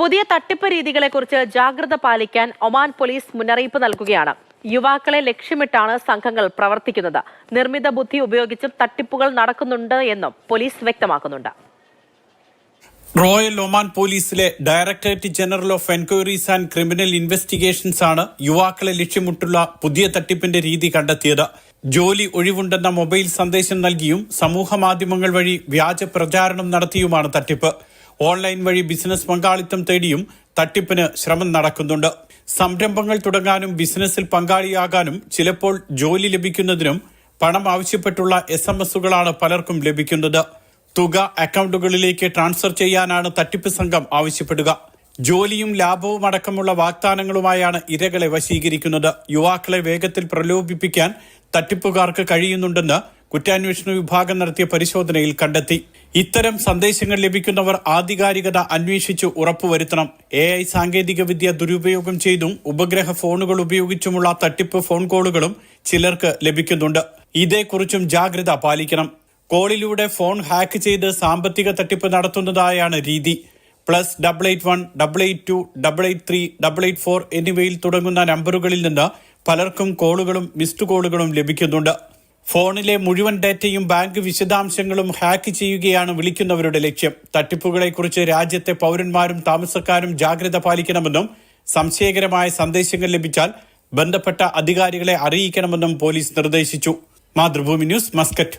പുതിയ തട്ടിപ്പ് രീതികളെക്കുറിച്ച് ജാഗ്രത പാലിക്കാൻ ഒമാൻ പോലീസ് മുന്നറിയിപ്പ് നൽകുകയാണ്. യുവാക്കളെ ലക്ഷ്യമിട്ടാണ് സംഘങ്ങൾ പ്രവർത്തിക്കുന്നത്. നിർമ്മിത ബുദ്ധി ഉപയോഗിച്ചും തട്ടിപ്പുകൾ നടക്കുന്നുണ്ട് എന്നും പോലീസ് വ്യക്തമാക്കുന്നുണ്ട്. റോയൽ ഒമാൻ പോലീസിലെ directorate general of enquiries and criminal investigations ആണ് യുവാക്കളെ ലക്ഷ്യമിട്ടുള്ള പുതിയ തട്ടിപ്പിന്റെ രീതി കണ്ടെത്തിയത്. ജോലി ഒഴിവുണ്ടെന്ന മൊബൈൽ സന്ദേശം നൽകിയും സമൂഹ മാധ്യമങ്ങൾ വഴി വ്യാജ പ്രചാരണം നടത്തിയുമാണ് തട്ടിപ്പ്. ഓൺലൈൻ വഴി ബിസിനസ് പങ്കാളിത്തം തേടിയും തട്ടിപ്പിന് ശ്രമം നടക്കുന്നുണ്ട്. സംരംഭങ്ങൾ തുടങ്ങാനും ബിസിനസ്സിൽ പങ്കാളിയാകാനും ചിലപ്പോൾ ജോലി ലഭിക്കുന്നതിനും പണം ആവശ്യപ്പെട്ടുള്ള എസ് എം എസുകളാണ് പലർക്കും ലഭിക്കുന്നത്. തുക അക്കൗണ്ടുകളിലേക്ക് ട്രാൻസ്ഫർ ചെയ്യാനാണ് തട്ടിപ്പ് സംഘം ആവശ്യപ്പെടുക. ജോലിയും ലാഭവും അടക്കമുള്ള വാഗ്ദാനങ്ങളുമായാണ് ഇരകളെ വശീകരിക്കുന്നത്. യുവാക്കളെ വേഗത്തിൽ പ്രലോഭിപ്പിക്കാൻ തട്ടിപ്പുകാർക്ക് കഴിയുന്നുണ്ടെന്ന് കുറ്റാന്വേഷണ വിഭാഗം നടത്തിയ പരിശോധനയിൽ കണ്ടെത്തി. ഇത്തരം സന്ദേശങ്ങൾ ലഭിക്കുന്നവർ ആധികാരികത അന്വേഷിച്ച് ഉറപ്പുവരുത്തണം. എ ഐ സാങ്കേതികവിദ്യ ദുരുപയോഗം ചെയ്തും ഉപഗ്രഹ ഫോണുകൾ ഉപയോഗിച്ചുമുള്ള തട്ടിപ്പ് ഫോൺ കോളുകളും ചിലർക്ക് ലഭിക്കുന്നുണ്ട്. ഇതേക്കുറിച്ചും ജാഗ്രത പാലിക്കണം. കോളിലൂടെ ഫോൺ ഹാക്ക് ചെയ്ത് സാമ്പത്തിക തട്ടിപ്പ് നടത്തുന്നതായാണ് രീതി. Plus double eight one double eight two double eight three double eight four എന്നിവയിൽ തുടങ്ങുന്ന നമ്പറുകളിൽ നിന്ന് പലർക്കും കോളുകളും മിസ്ഡ് കോളുകളും ലഭിക്കുന്നുണ്ട്. ഫോണിലെ മുഴുവൻ ഡാറ്റയും ബാങ്ക് വിശദാംശങ്ങളും ഹാക്ക് ചെയ്യുകയാണ് വിളിക്കുന്നവരുടെ ലക്ഷ്യം. തട്ടിപ്പുകളെക്കുറിച്ച് രാജ്യത്തെ പൗരന്മാരും താമസക്കാരും ജാഗ്രത പാലിക്കണമെന്നും സംശയകരമായ സന്ദേശങ്ങൾ ലഭിച്ചാൽ ബന്ധപ്പെട്ട അധികാരികളെ അറിയിക്കണമെന്നും പോലീസ് നിർദ്ദേശിച്ചു. Mathrubhumi news Muscat.